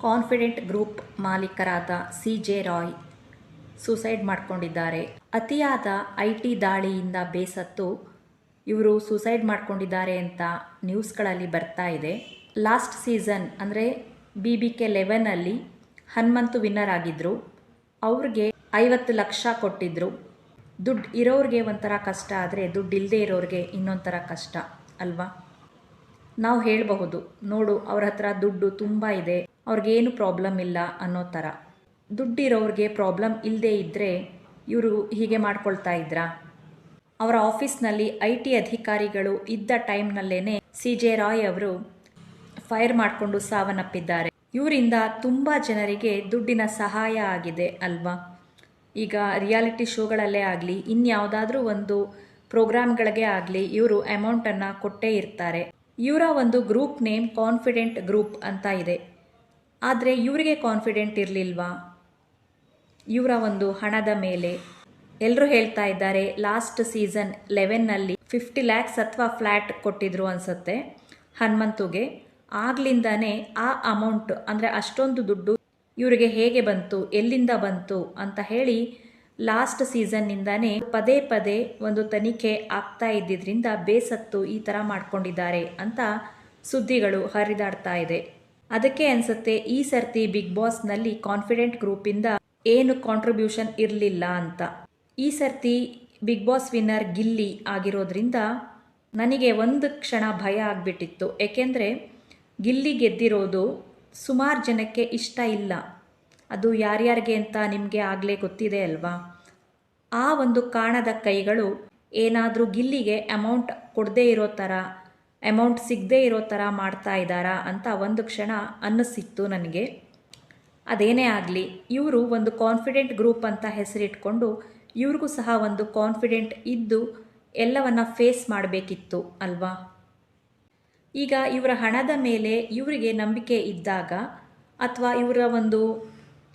Confident group ಮಾಲೀಕರಾದ C J Roy suicide ಮಾಡಿಕೊಂಡಿದ್ದಾರೆ. ಅತಿಯಾದ ಐ ಟಿ ದಾಳಿಯಿಂದ ಬೇಸತ್ತು ಇವರು ಸೂಸೈಡ್ ಮಾಡಿಕೊಂಡಿದ್ದಾರೆ ಅಂತ ನ್ಯೂಸ್ಗಳಲ್ಲಿ ಬರ್ತಾ ಇದೆ. ಲಾಸ್ಟ್ ಸೀಸನ್ ಅಂದರೆ ಬಿ ಬಿ ಕೆ ಲೆವೆನಲ್ಲಿ ಹನುಮಂತು ವಿನ್ನರ್ ಆಗಿದ್ದರು ಅವ್ರಿಗೆ ಐವತ್ತು ಲಕ್ಷ ಕೊಟ್ಟಿದ್ದರು ದುಡ್ಡು ಇರೋರಿಗೆ ಒಂಥರ ಕಷ್ಟ ಆದರೆ ದುಡ್ಡು ಇಲ್ಲದೆ ಇರೋರಿಗೆ ಇನ್ನೊಂಥರ ಕಷ್ಟ, ಅಲ್ವಾ? ನಾವು ಹೇಳಬಹುದು, ನೋಡು, ಅವ್ರ ಹತ್ರ ದುಡ್ಡು ತುಂಬ ಇದೆ, ಅವ್ರಿಗೇನು ಪ್ರಾಬ್ಲಮ್ ಇಲ್ಲ ಅನ್ನೋ ಥರ ದುಡ್ಡಿರೋರಿಗೆ ಪ್ರಾಬ್ಲಮ್ ಇಲ್ಲದೇ ಇದ್ದರೆ ಇವರು ಹೀಗೆ ಮಾಡ್ಕೊಳ್ತಾ ಇದ್ರಾ? ಅವರ ಆಫೀಸ್ನಲ್ಲಿ ಐ ಟಿ ಅಧಿಕಾರಿಗಳು ಇದ್ದ ಟೈಮ್ನಲ್ಲೇ ಸಿ ಜೆ ರಾಯ್ ಅವರು ಫೈರ್ ಮಾಡಿಕೊಂಡು ಸಾವನ್ನಪ್ಪಿದ್ದಾರೆ. ಇವರಿಂದ ತುಂಬ ಜನರಿಗೆ ದುಡ್ಡಿನ ಸಹಾಯ ಆಗಿದೆ ಅಲ್ವಾ? ಈಗ ರಿಯಾಲಿಟಿ ಶೋಗಳಲ್ಲೇ ಆಗಲಿ, ಇನ್ಯಾವುದಾದ್ರೂ ಒಂದು ಪ್ರೋಗ್ರಾಮ್ಗಳಿಗೆ ಆಗಲಿ, ಇವರು ಅಮೌಂಟನ್ನು ಕೊಟ್ಟೇ ಇರ್ತಾರೆ. ಇವರ ಒಂದು ಗ್ರೂಪ್ ನೇಮ್ ಕಾನ್ಫಿಡೆಂಟ್ ಗ್ರೂಪ್ ಅಂತ ಇದೆ. ಆದರೆ ಇವರಿಗೆ ಕಾನ್ಫಿಡೆಂಟ್ ಇರಲಿಲ್ವಾ? ಇವರ ಒಂದು ಹಣದ ಮೇಲೆ. ಎಲ್ಲರೂ ಹೇಳ್ತಾ ಇದ್ದಾರೆ, ಲಾಸ್ಟ್ ಸೀಸನ್ ಲೆವೆನ್ನಲ್ಲಿ ಫಿಫ್ಟಿ ಲ್ಯಾಕ್ಸ್ ಅಥವಾ ಫ್ಲ್ಯಾಟ್ ಕೊಟ್ಟಿದ್ರು ಅನಿಸುತ್ತೆ ಹನುಮಂತುಗೆ. ಆಗ್ಲಿಂದನೇ ಆ ಅಮೌಂಟ್ ಅಂದರೆ ಅಷ್ಟೊಂದು ದುಡ್ಡು ಇವರಿಗೆ ಹೇಗೆ ಬಂತು, ಎಲ್ಲಿಂದ ಬಂತು? ಅಂತ ಹೇಳಿ ಲಾಸ್ಟ್ ಸೀಸನ್ನಿಂದಾನೇ ಪದೇ ಪದೇ ಒಂದು ತನಿಖೆ ಆಗ್ತಾ ಇದ್ದಿದ್ರಿಂದ ಬೇಸತ್ತು ಈ ಥರ ಮಾಡ್ಕೊಂಡಿದ್ದಾರೆ ಅಂತ ಸುದ್ದಿಗಳು ಹರಿದಾಡ್ತಾ ಇದೆ. ಅದಕ್ಕೆ ಅನ್ಸುತ್ತೆ ಈ ಸರ್ತಿ ಬಿಗ್ ಬಾಸ್ನಲ್ಲಿ ಕಾನ್ಫಿಡೆಂಟ್ ಗ್ರೂಪಿಂದ ಏನು ಕಾಂಟ್ರಿಬ್ಯೂಷನ್ ಇರಲಿಲ್ಲ ಅಂತ. ಈ ಸರ್ತಿ ಬಿಗ್ ಬಾಸ್ ವಿನ್ನರ್ ಗಿಲ್ಲಿ ಆಗಿರೋದ್ರಿಂದ ನನಗೆ ಒಂದು ಕ್ಷಣ ಭಯ ಆಗಿಬಿಟ್ಟಿತ್ತು. ಏಕೆಂದರೆ ಗಿಲ್ಲಿ ಗೆದ್ದಿರೋದು ಸುಮಾರು ಜನಕ್ಕೆ ಇಷ್ಟ ಇಲ್ಲ. ಅದು ಯಾರ್ಯಾರಿಗೆ ಅಂತ ನಿಮಗೆ ಆಗಲೇ ಗೊತ್ತಿದೆ ಅಲ್ವಾ? ಆ ಒಂದು ಕಾಣದ ಕೈಗಳು ಏನಾದರೂ ಗಿಲ್ಲಿಗೆ ಅಮೌಂಟ್ ಕೊಡದೇ ಇರೋ ಥರ ಅಮೌಂಟ್ ಸಿಗದೇ ಇರೋ ಥರ ಮಾಡ್ತಾ ಇದ್ದಾರಾ ಅಂತ ಒಂದು ಕ್ಷಣ ಅನ್ನಿಸಿತ್ತು ನನಗೆ. ಅದೇನೇ ಆಗಲಿ, ಇವರು ಒಂದು ಕಾನ್ಫಿಡೆಂಟ್ ಗ್ರೂಪ್ ಅಂತ ಹೆಸರಿಟ್ಕೊಂಡು ಇವ್ರಿಗೂ ಸಹ ಒಂದು ಕಾನ್ಫಿಡೆಂಟ್ ಇದ್ದು ಎಲ್ಲವನ್ನ ಫೇಸ್ ಮಾಡಬೇಕಿತ್ತು ಅಲ್ವಾ? ಈಗ ಇವರ ಹಣದ ಮೇಲೆ ಇವರಿಗೆ ನಂಬಿಕೆ ಇದ್ದಾಗ ಅಥವಾ ಇವರ ಒಂದು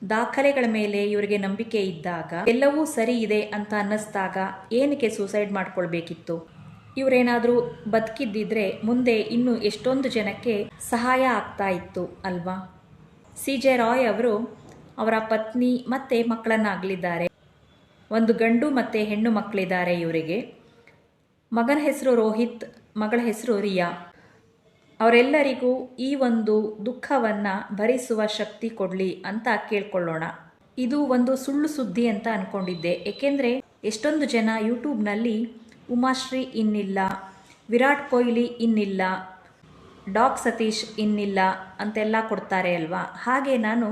ದಾಖಲೆಗಳ ಮೇಲೆ ಇವರಿಗೆ ನಂಬಿಕೆ ಇದ್ದಾಗ, ಎಲ್ಲವೂ ಸರಿ ಇದೆ ಅಂತ ಅನ್ನಿಸ್ದಾಗ ಏನಕ್ಕೆ ಸೂಸೈಡ್ ಮಾಡ್ಕೊಳ್ಬೇಕಿತ್ತು? ಇವರೇನಾದರೂ ಬದುಕಿದ್ದಿದ್ರೆ ಮುಂದೆ ಇನ್ನು ಎಷ್ಟೊಂದು ಜನಕ್ಕೆ ಸಹಾಯ ಆಗ್ತಾ ಇತ್ತು ಅಲ್ವಾ? ಸಿ ಜೆ ರಾಯ್ ಅವರು ಅವರ ಪತ್ನಿ ಮತ್ತು ಮಕ್ಕಳನ್ನಾಗಲಿದ್ದಾರೆ. ಒಂದು ಗಂಡು ಮತ್ತು ಹೆಣ್ಣು ಮಕ್ಕಳಿದ್ದಾರೆ ಇವರಿಗೆ. ಮಗನ ಹೆಸರು ರೋಹಿತ್, ಮಗಳ ಹೆಸರು ರಿಯಾ. ಅವರೆಲ್ಲರಿಗೂ ಈ ಒಂದು ದುಃಖವನ್ನು ಭರಿಸುವ ಶಕ್ತಿ ಕೊಡಲಿ ಅಂತ ಕೇಳ್ಕೊಳ್ಳೋಣ. ಇದು ಒಂದು ಸುಳ್ಳು ಸುದ್ದಿ ಅಂತ ಅಂದ್ಕೊಂಡಿದ್ದೆ ಏಕೆಂದರೆ ಎಷ್ಟೊಂದು ಜನ ಯೂಟ್ಯೂಬ್ನಲ್ಲಿ ಉಮಾಶ್ರೀ ಇನ್ನಿಲ್ಲ, ವಿರಾಟ್ ಕೊಹ್ಲಿ ಇನ್ನಿಲ್ಲ, ಡಾಕ್ ಸತೀಶ್ ಇನ್ನಿಲ್ಲ ಅಂತೆಲ್ಲ ಕೊಡ್ತಾರೆ ಅಲ್ವಾ? ಹಾಗೆ ನಾನು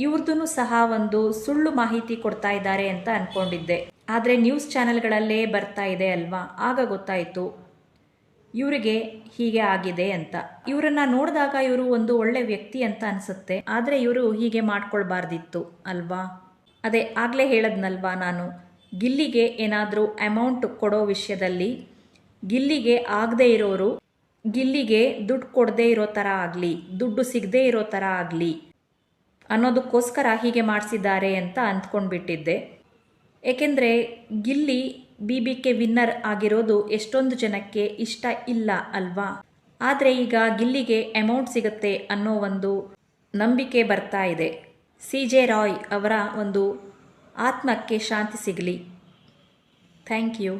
ಇವ್ರದ್ದು ಸಹ ಒಂದು ಸುಳ್ಳು ಮಾಹಿತಿ ಕೊಡ್ತಾ ಇದ್ದಾರೆ ಅಂತ ಅಂದ್ಕೊಂಡಿದ್ದೆ ಆದರೆ ನ್ಯೂಸ್ ಚಾನೆಲ್ಗಳಲ್ಲೇ ಬರ್ತಾ ಇದೆ ಅಲ್ವಾ? ಆಗ ಗೊತ್ತಾಯಿತು. ಇವರಿಗೆ ಹೀಗೆ ಆಗಿದೆ ಅಂತ. ಇವರನ್ನ ನೋಡಿದಾಗ ಇವರು ಒಂದು ಒಳ್ಳೆ ವ್ಯಕ್ತಿ ಅಂತ ಅನಿಸುತ್ತೆ. ಆದರೆ ಇವರು ಹೀಗೆ ಮಾಡ್ಕೊಳ್ಬಾರ್ದಿತ್ತು, ಅಲ್ವಾ? ಅದೇ, ಆಗಲೇ ಹೇಳದ್ನಲ್ವಾ ನಾನು? ಗಿಲ್ಲಿಗೆ ಏನಾದರೂ ಅಮೌಂಟ್ ಕೊಡೋ ವಿಷಯದಲ್ಲಿ ಗಿಲ್ಲಿಗೆ ಆಗದೇ ಇರೋರು, ಗಿಲ್ಲಿಗೆ ದುಡ್ಡು ಕೊಡದೇ ಇರೋ ಥರ ಆಗಲಿ, ದುಡ್ಡು ಸಿಗದೇ ಇರೋ ಥರ ಆಗಲಿ ಅನ್ನೋದಕ್ಕೋಸ್ಕರ ಹೀಗೆ ಮಾಡಿಸಿದ್ದಾರೆ ಅಂತ ಅಂದ್ಕೊಂಡ್ಬಿಟ್ಟಿದ್ದೆ. ಏಕೆಂದರೆ Gilli B B K winner ಆಗಿರೋದು ಎಷ್ಟೊಂದು ಜನಕ್ಕೆ ಇಷ್ಟ ಇಲ್ಲ ಅಲ್ವಾ? ಆದರೆ ಈಗ ಗಿಲ್ಲಿಗೆ ಅಮೌಂಟ್ ಸಿಗುತ್ತೆ ಅನ್ನೋ ಒಂದು ನಂಬಿಕೆ ಬರ್ತಾ ಇದೆ. ಸಿ ಜೆ ರಾಯ್ ಅವರ ಒಂದು ಆತ್ಮಕ್ಕೆ ಶಾಂತಿ ಸಿಗಲಿ. Thank you